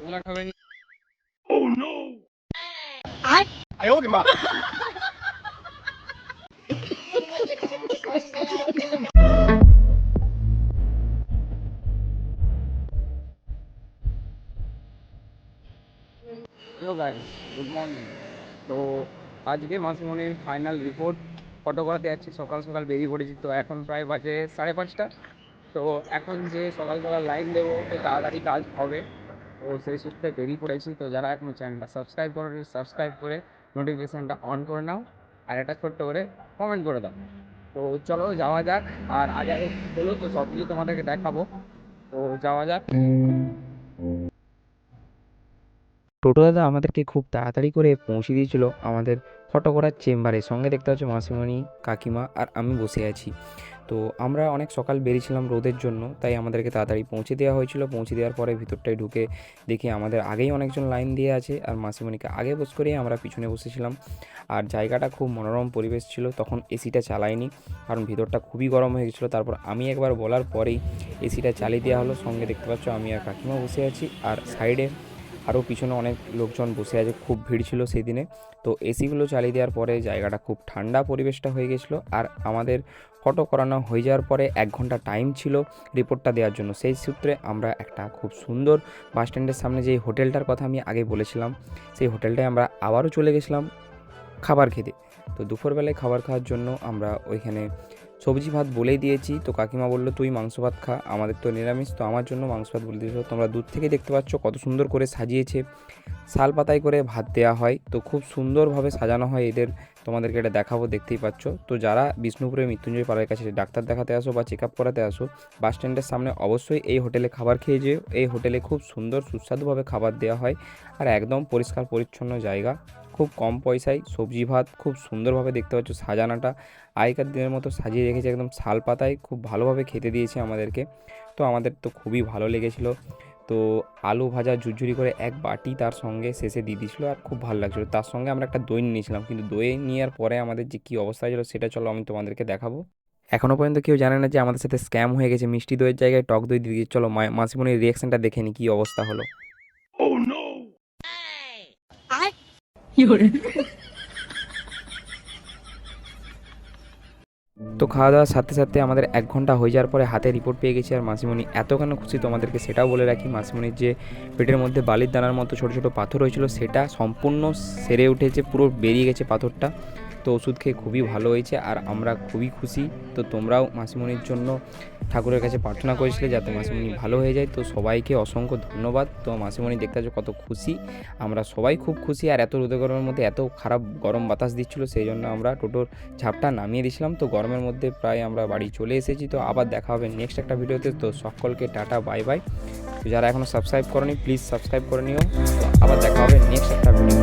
রসগোল্লা খাবেন hello guys good morning তো আজকে মাসিমণির ফাইনাল রিপোর্ট ফটো করাতে যাচ্ছি সকাল সকাল বেরিয়ে পড়েছি। তো এখন প্রায় বাজে সাড়ে পাঁচটা। তো এখন যে সকালবেলা লাইন দেবো তো তাড়াতাড়ি কাজ হবে। তো সেই সূত্রে বেরিয়ে পড়েছি তো যারা এখনও চ্যানেলটা সাবস্ক্রাইব করেনি সাবস্ক্রাইব করে নোটিফিকেশানটা অন করে নাও আর একটা ছোট্ট করে কমেন্ট করে দাও। তো চলো যাওয়া যাক আর আগে হলো তো সব কিছু তোমাদেরকে দেখাবো। তো যাওয়া যাক। টোটো দাদা আমাদেরকে খুব তাড়াতাড়ি করে পৌঁছে দিয়েছিল আমাদের ফটো করার চেম্বারে। সঙ্গে দেখতে পাচ্ছ মাসিমণি, কাকিমা আর আমি বসে আছি। তো আমরা অনেক সকাল বেরিয়েছিলাম রোদের জন্য, তাই আমাদেরকে তাড়াতাড়ি পৌঁছে দেওয়া হয়েছিল। পৌঁছে দেওয়ার পরে ভিতরটায় ঢুকে দেখি আমাদের আগেই অনেকজন লাইন দিয়ে আছে আর মাসিমণিকে আগে বস করেই আমরা পিছনে বসেছিলাম। আর জায়গাটা খুব মনোরম পরিবেশ ছিল, তখন এসিটা চালাইনি, কারণ ভিতরটা খুবই গরম হয়ে গেছিল। তারপর আমি একবার বলার পরেই এসিটা চালিয়ে দেওয়া হলো। সঙ্গে দেখতে পাচ্ছ আমি আর কাকিমা বসে আছি। আর সাইডে আরও পিছনে অনেক লোকজন বসে আছে, খুব ভিড় ছিল সেই দিনে। তো এসিগুলো চালিয়ে দেওয়ার পরে জায়গাটা খুব ঠান্ডা পরিবেশটা হয়ে গেছিল। আর আমাদের ফটো করানো হয়ে যাওয়ার পরে এক ঘণ্টা টাইম ছিল রিপোর্টটা দেওয়ার জন্য। সেই সূত্রে আমরা একটা খুব সুন্দর বাস স্ট্যান্ডের সামনে যে হোটেলটার কথা আমি আগে বলেছিলাম, সেই হোটেলটায় আমরা আবারও চলে গেছিলাম খাবার খেতে। তো দুপুরবেলায় খাবার খাওয়ার জন্য আমরা ওইখানে সবজি ভাত বলেই দিয়েছি। তো কাকিমা বলল, তুই মাংস ভাত খা। আমাদের তো নিরামিষ, তো আমার জন্য মাংস ভাত বলে দিয়েছিল তোমরা দূর থেকে দেখতে পাচ্ছ কত সুন্দর করে সাজিয়েছে। শাল পাতায় করে ভাত দেওয়া হয়। তো খুব সুন্দরভাবে সাজানো হয় এদের। তোমাদেরকে এটা দেখাবো, দেখতেই পাচ্ছ। তো যারা বিষ্ণুপুরে মৃত্যুঞ্জয় পাড়ার কাছে ডাক্তার দেখাতে আসো বা চেক আপ করাতে আসো বাস স্ট্যান্ডের সামনে অবশ্যই এই হোটেলে খাবার খেয়ে যেও। এই হোটেলে খুব সুন্দর, সুস্বাদুভাবে খাবার দেওয়া হয়। আর একদম পরিষ্কার, পরিচ্ছন্ন জায়গা। খুব কম পয়সায় সবজি ভাত খুব সুন্দরভাবে দেখতে পাচ্ছ সাজানাটা। আগেকার দিনের মতো সাজিয়ে রেখেছে একদম শাল পাতায়, খুব ভালোভাবে খেতে দিয়েছে আমাদেরকে। তো আমাদের তো খুবই ভালো লেগেছিলো। তো আলু ভাজা ঝুরঝুরি করে এক বাটি তার সঙ্গে শেষে দিয়ে দিয়েছিলো আর খুব ভালো লাগছিল। তার সঙ্গে আমরা একটা দই নিয়েছিলাম, কিন্তু দই নেওয়ার পরে আমাদের যে কী অবস্থা ছিল সেটা চলো আমি তোমাদেরকে দেখাবো। এখনও পর্যন্ত কেউ জানে না যে আমাদের সাথে স্ক্যাম হয়ে গেছে, মিষ্টি দইয়ের জায়গায় টক দই দিয়ে দিয়েছে। চলো মা- মাসিমণির রিয়াকশনটা দেখে নি কী অবস্থা হলো। তো খাওয়া দাওয়ার সাথে সাথে আমাদের এক ঘণ্টা হয়ে যাওয়ার পরে হাতে রিপোর্ট পেয়ে গেছি আর মাসিমণি এত কেন খুশি তোমাদেরকে সেটাও বলে রাখি। মাসিমণির যে পেটের মধ্যে বালির দানার মতো ছোটো ছোটো পাথর হয়েছিল, সেটা সম্পূর্ণ সেরে উঠেছে, পুরো বেরিয়ে গেছে পাথরটা। তো ওষুধ খেয়ে খুবই ভালো হয়েছে আর আমরা খুবই খুশি। তো তোমরাও মাসিমণির জন্য ঠাকুরের কাছে প্রার্থনা করেছিলে যাতে মাসিমণি ভালো হয়ে যায়, তো সবাইকে অসংখ্য ধন্যবাদ। তো মাসিমণি দেখতে পাচ্ছ কত খুশি। আমরা সবাই খুব খুশি, আর এত রোদে গরমের মধ্যে এত খারাপ গরম বাতাস দিচ্ছিল, সেই জন্য আমরা টোটোর ঝাপটা নামিয়ে দিয়েছিলাম। তো গরমের মধ্যে প্রায় আমরা বাড়ি চলে এসেছি, তো আবার দেখা হবে নেক্সট একটা ভিডিওতে। তো সকলকে টাটা, বাই বাই। তো যারা এখনও সাবস্ক্রাইব করনি প্লিজ সাবস্ক্রাইব করে নিও। আবার দেখা হবে নেক্সট একটা ভিডিও